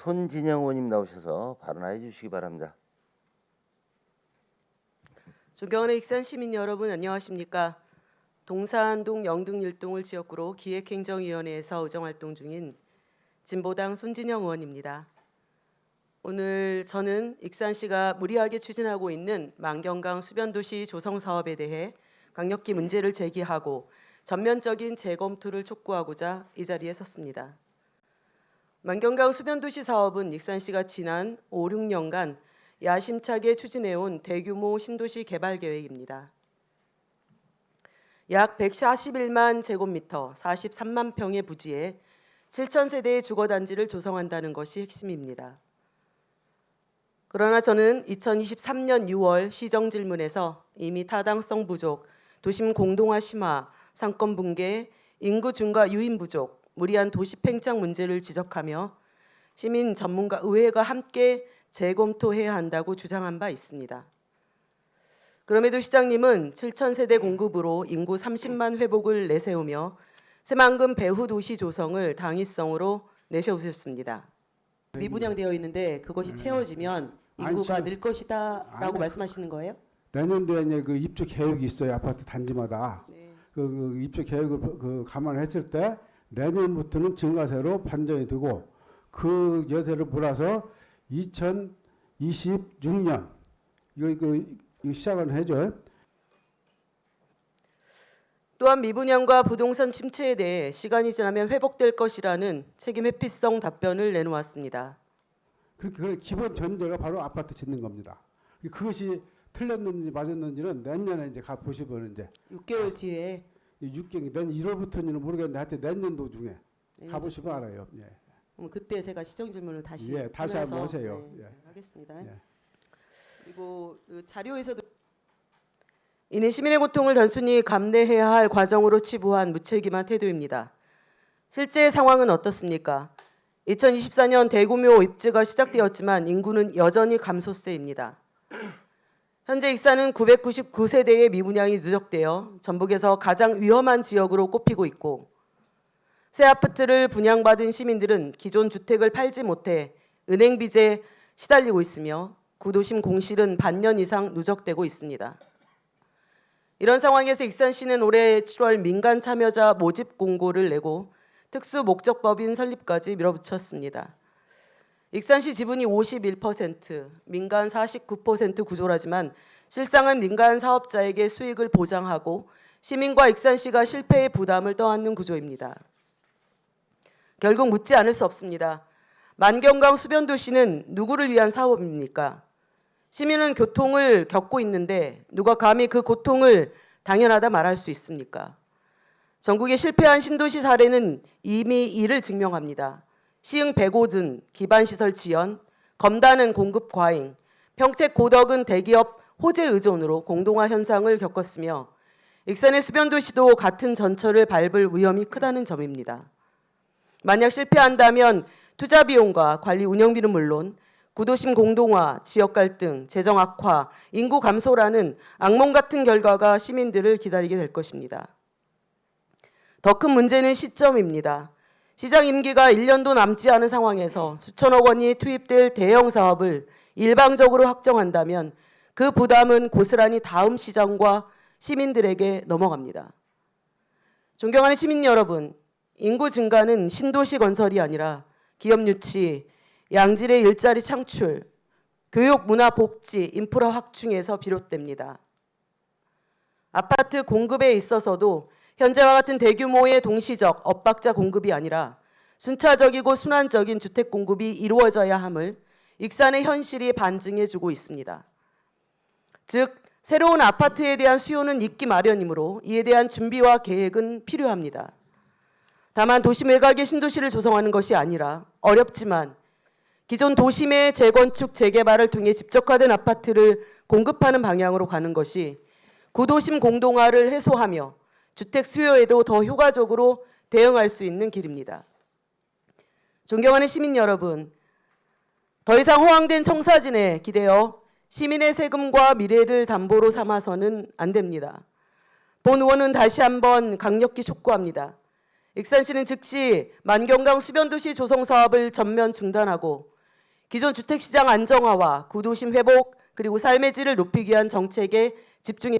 손진영 의원님 나오셔서 발언해 주시기 바랍니다. 존경하는 익산 시민 여러분 안녕하십니까? 동산동 영등 일동을 지역구로 기획행정위원회에서 의정활동 중인 진보당 손진영 의원입니다. 오늘 저는 익산시가 무리하게 추진하고 있는 만경강 수변도시 조성 사업에 대해 강력히 문제를 제기하고 전면적인 재검토를 촉구하고자 이 자리에 섰습니다. 만경강 수변도시 사업은 익산시가 지난 5, 6년간 야심차게 추진해온 대규모 신도시 개발 계획입니다. 약 141만 제곱미터, 43만 평의 부지에 7천 세대의 주거단지를 조성한다는 것이 핵심입니다. 그러나 저는 2023년 6월 시정 질문에서 이미 타당성 부족, 도심 공동화 심화, 상권 붕괴, 인구 증가 유인 부족, 무리한 도시 팽창 문제를 지적하며 시민 전문가 의회가 함께 재검토해야 한다고 주장한 바 있습니다. 그럼에도 시장님은 7천 세대 공급으로 인구 30만 회복을 내세우며 새만금 배후 도시 조성을 당위성으로 내세우셨습니다. 미분양되어 있는데 그것이 채워지면 아니, 인구가 지금- 늘 것이다 라고 아니, 말씀하시는 거예요? 내년도에 이제 그 입주 계획이 있어요 아파트 단지마다 네. 그, 그 입주 계획을 그 감안했을 때 내년부터는 증가세로 판정이 되고 그 여세를 몰아서 2026년 이거 이거, 이거 시작을 해줘. 또한 미분양과 부동산 침체에 대해 시간이 지나면 회복될 것이라는 책임 회피성 답변을 내놓았습니다. 그렇게 그 기본 전제가 바로 아파트 짓는 겁니다. 그것이 틀렸는지 맞았는지는 내년에 이제 가 보시면 이제 6개월 뒤에 6개월 내년 1월부터는 모르겠는데 하여튼 내년도 중에 네, 가보시면 알아요. 예. 그럼 그때 제가 시정 질문을 다시 예, 다시 한번 하세요. 네, 예. 하겠습니다. 예. 그리고 그 자료에서도 이는 시민의 고통을 단순히 감내해야 할 과정으로 치부한 무책임한 태도입니다. 실제 상황은 어떻습니까? 2024년 대구묘 입지가 시작되었지만 인구는 여전히 감소세입니다. 현재 익산은 999세대의 미분양이 누적되어 전북에서 가장 위험한 지역으로 꼽히고 있고 새 아파트를 분양받은 시민들은 기존 주택을 팔지 못해 은행 빚에 시달리고 있으며 구도심 공실은 반년 이상 누적되고 있습니다. 이런 상황에서 익산시는 올해 7월 민간 참여자 모집 공고를 내고 특수 목적법인 설립까지 밀어붙였습니다. 익산시 지분이 51%, 민간 49% 구조라지만 실상은 민간 사업자에게 수익을 보장하고 시민과 익산시가 실패의 부담을 떠안는 구조입니다. 결국 묻지 않을 수 없습니다. 만경강 수변도시는 누구를 위한 사업입니까? 시민은 교통을 겪고 있는데 누가 감히 그 고통을 당연하다 말할 수 있습니까? 전국의 실패한 신도시 사례는 이미 이를 증명합니다. 시흥 백오든 기반시설 지연, 검단은 공급 과잉, 평택 고덕은 대기업 호재 의존으로 공동화 현상을 겪었으며 익산의 수변도시도 같은 전철을 밟을 위험이 크다는 점입니다. 만약 실패한다면 투자 비용과 관리 운영비는 물론 구도심 공동화, 지역 갈등, 재정 악화, 인구 감소라는 악몽 같은 결과가 시민들을 기다리게 될 것입니다. 더 큰 문제는 시점입니다. 시장 임기가 1년도 남지 않은 상황에서 수천억 원이 투입될 대형 사업을 일방적으로 확정한다면 그 부담은 고스란히 다음 시장과 시민들에게 넘어갑니다. 존경하는 시민 여러분, 인구 증가는 신도시 건설이 아니라 기업 유치, 양질의 일자리 창출, 교육, 문화, 복지, 인프라 확충에서 비롯됩니다. 아파트 공급에 있어서도 현재와 같은 대규모의 동시적 엇박자 공급이 아니라 순차적이고 순환적인 주택 공급이 이루어져야 함을 익산의 현실이 반증해 주고 있습니다. 즉 새로운 아파트에 대한 수요는 있기 마련이므로 이에 대한 준비와 계획은 필요합니다. 다만 도시 외곽의 신도시를 조성하는 것이 아니라 어렵지만 기존 도심의 재건축 재개발을 통해 집적화된 아파트를 공급하는 방향으로 가는 것이 구도심 공동화를 해소하며 주택 수요에도 더 효과적으로 대응할 수 있는 길입니다. 존경하는 시민 여러분, 더 이상 허황된 청사진에 기대어 시민의 세금과 미래를 담보로 삼아서는 안 됩니다. 본 의원은 다시 한번 강력히 촉구합니다. 익산시는 즉시 만경강 수변도시 조성 사업을 전면 중단하고 기존 주택시장 안정화와 구도심 회복 그리고 삶의 질을 높이기 위한 정책에 집중해